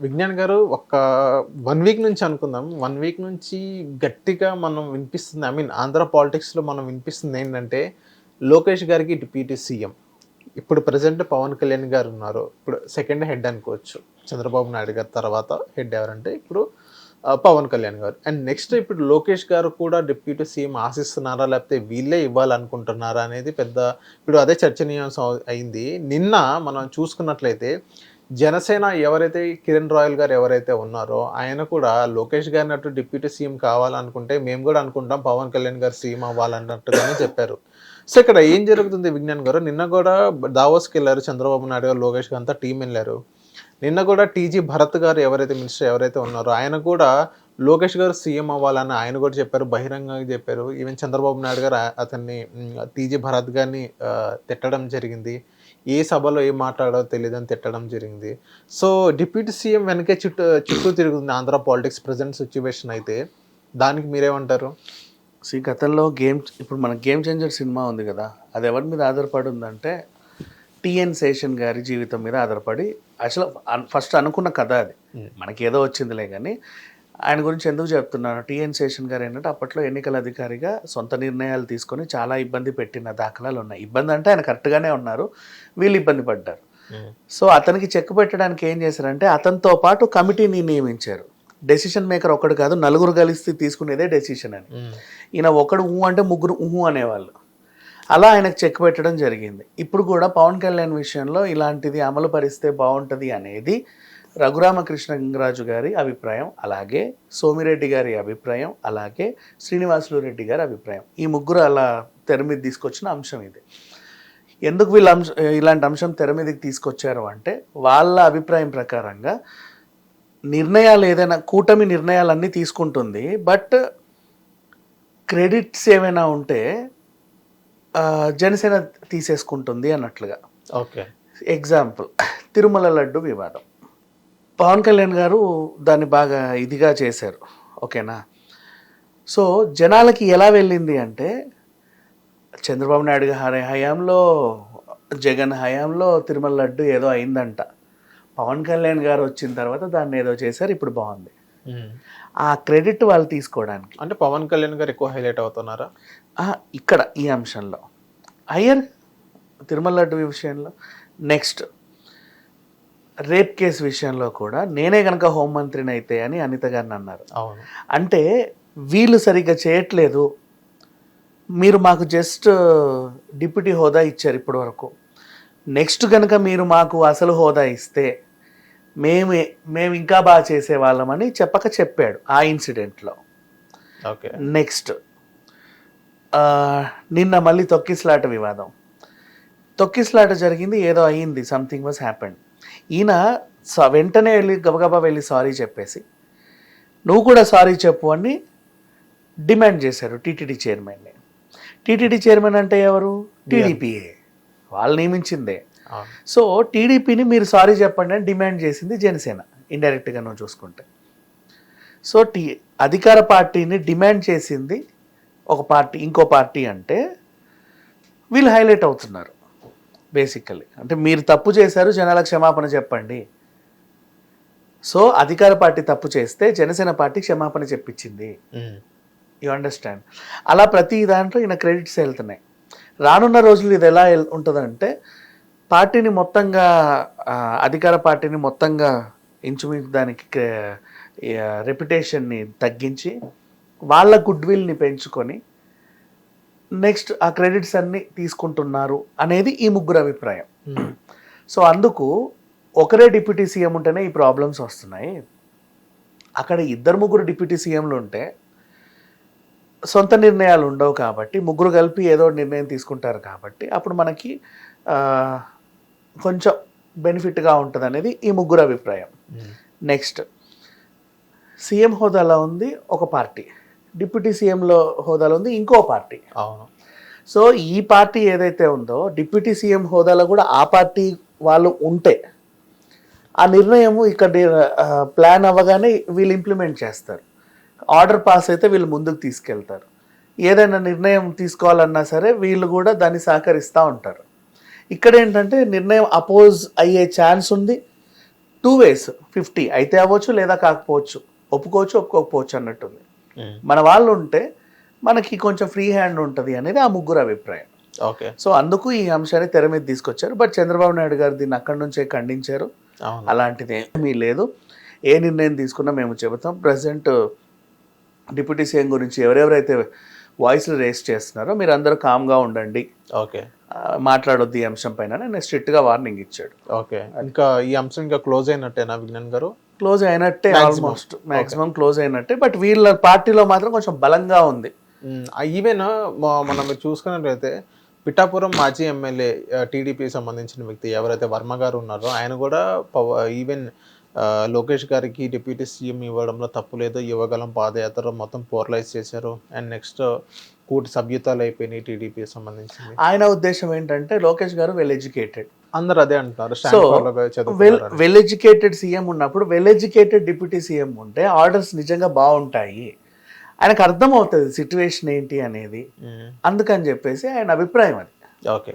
విజ్ఞాన్ గారు ఒక one week నుంచి అనుకుందాం. వన్ వీక్ నుంచి గట్టిగా మనం వినిపిస్తుంది ఐ మీన్ ఆంధ్ర పాలిటిక్స్లో మనం వినిపిస్తుంది ఏంటంటే లోకేష్ గారికి డిప్యూటీ సీఎం ఇప్పుడు ప్రజెంట్ పవన్ కళ్యాణ్ గారు ఉన్నారు. ఇప్పుడు సెకండ్ హెడ్ అనుకోవచ్చు. చంద్రబాబు నాయుడు గారి తర్వాత హెడ్ ఎవరంటే ఇప్పుడు పవన్ కళ్యాణ్ గారు. అండ్ నెక్స్ట్ ఇప్పుడు లోకేష్ గారు కూడా డిప్యూటీ సీఎం ఆశిస్తున్నారా లేకపోతే వీళ్ళే ఇవ్వాలనుకుంటున్నారా అనేది పెద్ద ఇప్పుడు అదే చర్చనీయాంశం అయింది. నిన్న మనం చూసుకున్నట్లయితే జనసేన ఎవరైతే కిరణ్ రాయల్ గారు ఎవరైతే ఉన్నారో ఆయన కూడా లోకేష్ గారిని అటు డిప్యూటీ సీఎం కావాలనుకుంటే మేము కూడా అనుకుంటాం పవన్ కళ్యాణ్ గారు సీఎం అవ్వాలన్నట్టుగానే చెప్పారు. సో ఇక్కడ ఏం జరుగుతుంది విజ్ఞాన్ గారు? నిన్న కూడా దావోస్కి వెళ్ళారు చంద్రబాబు నాయుడు గారు లోకేష్ గారు అంతా టీం వెళ్ళారు. నిన్న కూడా టీజీ భరత్ గారు ఎవరైతే మినిస్టర్ ఎవరైతే ఉన్నారో ఆయన కూడా లోకేష్ గారు సీఎం అవ్వాలని ఆయన కూడా చెప్పారు బహిరంగంగా చెప్పారు. ఈవెన్ చంద్రబాబు నాయుడు గారు అతన్ని టీజీ భరత్ గారిని తిట్టడం జరిగింది. ఏ సభలో ఏం మాట్లాడో తెలియదని తిట్టడం జరిగింది. సో డిప్యూటీ సీఎం వెనకే చుట్టూ చుట్టూ తిరుగుతుంది ఆంధ్ర పాలిటిక్స్ ప్రజెంట్ సిచ్యువేషన్ అయితే. దానికి మీరేమంటారు? సో ఈ గతంలో గేమ్ ఇప్పుడు మన గేమ్ చేంజర్ సినిమా ఉంది కదా అది ఎవరి మీద ఆధారపడి ఉందంటే టిఎన్ శేషన్ గారి జీవితం మీద ఆధారపడి అసలు ఫస్ట్ అనుకున్న కథ అది. మనకి ఏదో వచ్చిందిలే కానీ ఆయన గురించి ఎందుకు చెప్తున్నాను టిఎన్ శేషన్ గారు ఏంటంటే అప్పట్లో ఎన్నికల అధికారిగా సొంత నిర్ణయాలు తీసుకొని చాలా ఇబ్బంది పెట్టిన దాఖలాలు ఉన్నాయి. ఇబ్బంది అంటే ఆయన కరెక్ట్గానే ఉన్నారు. వీళ్ళు ఇబ్బంది పడ్డారు. సో అతనికి చెక్ పెట్టడానికి ఏం చేశారంటే అతనితో పాటు కమిటీని నియమించారు. డెసిషన్ మేకర్ ఒకడు కాదు నలుగురు కలిసి తీసుకునేదే డెసిషన్ అని. ఈయన ఒకడు ఊహు అంటే ముగ్గురు ఊహు అనేవాళ్ళు. అలా ఆయనకు చెక్ పెట్టడం జరిగింది. ఇప్పుడు కూడా పవన్ కళ్యాణ్ విషయంలో ఇలాంటిది అమలు పరిస్తే బాగుంటుంది అనేది రఘురామకృష్ణరాజు గారి అభిప్రాయం అలాగే సోమిరెడ్డి గారి అభిప్రాయం అలాగే శ్రీనివాసులు రెడ్డి గారి అభిప్రాయం. ఈ ముగ్గురు అలా తెర మీద తీసుకొచ్చిన అంశం ఇది. ఎందుకు వీళ్ళ అంశం ఇలాంటి అంశం తెర మీదకి తీసుకొచ్చారు అంటే వాళ్ళ అభిప్రాయం ప్రకారంగా నిర్ణయాలు ఏదైనా కూటమి నిర్ణయాలన్నీ తీసుకుంటుంది బట్ క్రెడిట్స్ ఏమైనా ఉంటే జనసేన తీసేసుకుంటుంది అన్నట్లుగా. ఓకే. ఎగ్జాంపుల్ తిరుమల లడ్డు వివాదం. పవన్ కళ్యాణ్ గారు దాన్ని బాగా ఇదిగా చేశారు. ఓకేనా? సో జనాలకి ఎలా వెళ్ళింది అంటే చంద్రబాబు నాయుడు గారి హయాంలో జగన్ హయాంలో తిరుమల లడ్డు ఏదో అయిందంట. పవన్ కళ్యాణ్ గారు వచ్చిన తర్వాత దాన్ని ఏదో చేశారు ఇప్పుడు బాగుంది. ఆ క్రెడిట్ వాళ్ళు తీసుకోవడానికి. అంటే పవన్ కళ్యాణ్ గారు ఎక్కువ హైలైట్ అవుతున్నారా? ఇక్కడ ఈ అంశంలో. అయ్యర్ తిరుమల లడ్డు విషయంలో. నెక్స్ట్ రేప్ కేసు విషయంలో కూడా నేనే కనుక హోంమంత్రిని అయితే అని అనిత గారిని అన్నారు. అవును. అంటే వీళ్ళు సరిగ్గా చేయట్లేదు. మీరు మాకు జస్ట్ డిప్యూటీ హోదా ఇచ్చారు ఇప్పటి వరకు. నెక్స్ట్ కనుక మీరు మాకు అసలు హోదా ఇస్తే మేము మేము ఇంకా బాగా చేసేవాళ్ళమని చెప్పక చెప్పాడు ఆ ఇన్సిడెంట్లో. ఓకే. నెక్స్ట్ నిన్న మళ్ళీ తొక్కిస్లాట వివాదం. తొక్కిస్లాట జరిగింది ఏదో అయ్యింది సంథింగ్ వాజ్ హ్యాపెండ్. ఈయన స- వెంటనే వెళ్ళి గబగబా వెళ్ళి సారీ చెప్పేసి నువ్వు కూడా సారీ చెప్పు అని డిమాండ్ చేశారు టీటీడీ చైర్మన్ని. టీటీడీ చైర్మన్ అంటే ఎవరు? టీడీపీఏ వాళ్ళు నియమించిందే. సో టీడీపీని మీరు సారీ చెప్పండి అని డిమాండ్ చేసింది జనసేన ఇండైరెక్ట్గా నువ్వు చూసుకుంటే. సో టీ అధికార పార్టీని డిమాండ్ చేసింది ఒక పార్టీ ఇంకో పార్టీ అంటే వీళ్ళు హైలైట్ అవుతున్నారు. బేసికల్లీ అంటే మీరు తప్పు చేశారు జనాలకు క్షమాపణ చెప్పండి. సో అధికార పార్టీ తప్పు చేస్తే జనసేన పార్టీ క్షమాపణ చెప్పించింది. యు అండర్స్టాండ్ అలా ప్రతి దాంట్లో ఈయన క్రెడిట్స్ వెళ్తున్నాయి. రానున్న రోజులు ఇది ఎలా ఉంటుందంటే పార్టీని మొత్తంగా అధికార పార్టీని మొత్తంగా ఇంచుమించు దానికి రెప్యుటేషన్ని తగ్గించి వాళ్ళ గుడ్ విల్ని పెంచుకొని నెక్స్ట్ ఆ క్రెడిట్స్ అన్ని తీసుకుంటున్నారు అనేది ఈ ముగ్గురు అభిప్రాయం ఉమ్. సో అందుకు ఒకరే డిప్యూటీ సీఎం ఉంటేనే ఈ ప్రాబ్లమ్స్ వస్తున్నాయి అక్కడ ఇద్దరు ముగ్గురు డిప్యూటీ సీఎంలు ఉంటే సొంత నిర్ణయాలు ఉండవు కాబట్టి ముగ్గురు కలిపి ఏదో నిర్ణయం తీసుకుంటారు కాబట్టి అప్పుడు మనకి కొంచెం బెనిఫిట్గా ఉంటుంది అనేది ఈ ముగ్గురు అభిప్రాయం ఉమ్. నెక్స్ట్ సీఎం హోదాలో ఉంది ఒక పార్టీ డిప్యూటీ సీఎంలో హోదాలో ఉంది ఇంకో పార్టీ. అవును. సో ఈ పార్టీ ఏదైతే ఉందో డిప్యూటీ సీఎం హోదాలో కూడా ఆ పార్టీ వాళ్ళు ఉంటే ఆ నిర్ణయము ఇక్కడ ప్లాన్ అవ్వగానే వీళ్ళు ఇంప్లిమెంట్ చేస్తారు. ఆర్డర్ పాస్ అయితే వీళ్ళు ముందుకు తీసుకెళ్తారు. ఏదైనా నిర్ణయం తీసుకోవాలన్నా సరే వీళ్ళు కూడా దాన్ని సహకరిస్తూ ఉంటారు. ఇక్కడ ఏంటంటే నిర్ణయం అపోజ్ అయ్యే ఛాన్స్ ఉంది. టూ వేస్ ఫిఫ్టీ అయితే అవ్వచ్చు లేదా కాకపోవచ్చు. ఒప్పుకోవచ్చు ఒప్పుకోకపోవచ్చు అన్నట్టుంది. మన వాళ్ళు ఉంటే మనకి కొంచెం ఫ్రీ హ్యాండ్ ఉంటుంది అనేది ఆ ముగ్గురు అభిప్రాయం. ఓకే సో అందుకు ఈ అంశాన్ని తెర మీద తీసుకొచ్చారు. బట్ చంద్రబాబు నాయుడు గారు దీన్ని అక్కడి నుంచే ఖండించారు. అలాంటిది ఏమీ లేదు. ఏ నిర్ణయం తీసుకున్నా మేము చెబుతాం. ప్రజెంట్ డిప్యూటీ సీఎం గురించి ఎవరెవరైతే వాయిస్లు రేస్ చేస్తున్నారో. మీరు అందరూ కామ్గా ఉండండి. ఓకే. మాట్లాడొద్దు ఈ అంశం పైన నేను స్ట్రిక్ట్గా వార్నింగ్ ఇచ్చాడు. ఓకే. ఇంకా ఈ అంశం ఇంకా క్లోజ్ అయినట్టేనా విజ్ఞాన్ గారు? క్లోజ్ అయినట్టే. ఆల్మోస్ట్. మాక్సిమం క్లోజ్ అయినట్టే. బట్ వీళ్ళ పార్టీలో మాత్రం కొంచెం బలంగా ఉంది. ఈవెన్ మనం చూసుకున్నట్లయితే పిఠాపురం మాజీ ఎమ్మెల్యే టీడీపీ సంబంధించిన వ్యక్తి ఎవరైతే వర్మ గారు ఉన్నారో ఆయన కూడా ఈవెన్ లోకేష్ గారికి డిప్యూటీ సీఎం ఇవ్వడంలో తప్పు లేదు. యువగలం పాదయాత్ర మొత్తం పోర్లైజ్ చేశారు. అండ్ నెక్స్ట్ కూటి సభ్యతాలు అయిపోయినాయి టీడీపీ సంబంధించింది. ఆయన ఉద్దేశం ఏంటంటే లోకేష్ గారు వెల్ ఎడ్యుకేటెడ్ అందరు అదే అంటున్నారు. So well well educated CM ఉన్నప్పుడు వెల్ ఎడ్యుకేటెడ్ డిప్యూటీ సీఎం ఉంటే ఆర్డర్స్ నిజంగా బాగుంటాయి. ఆయనకు అర్థం అవుతుంది సిచ్యువేషన్ ఏంటి అనేది. అందుకని చెప్పేసి ఆయన అభిప్రాయం అది. ఓకే.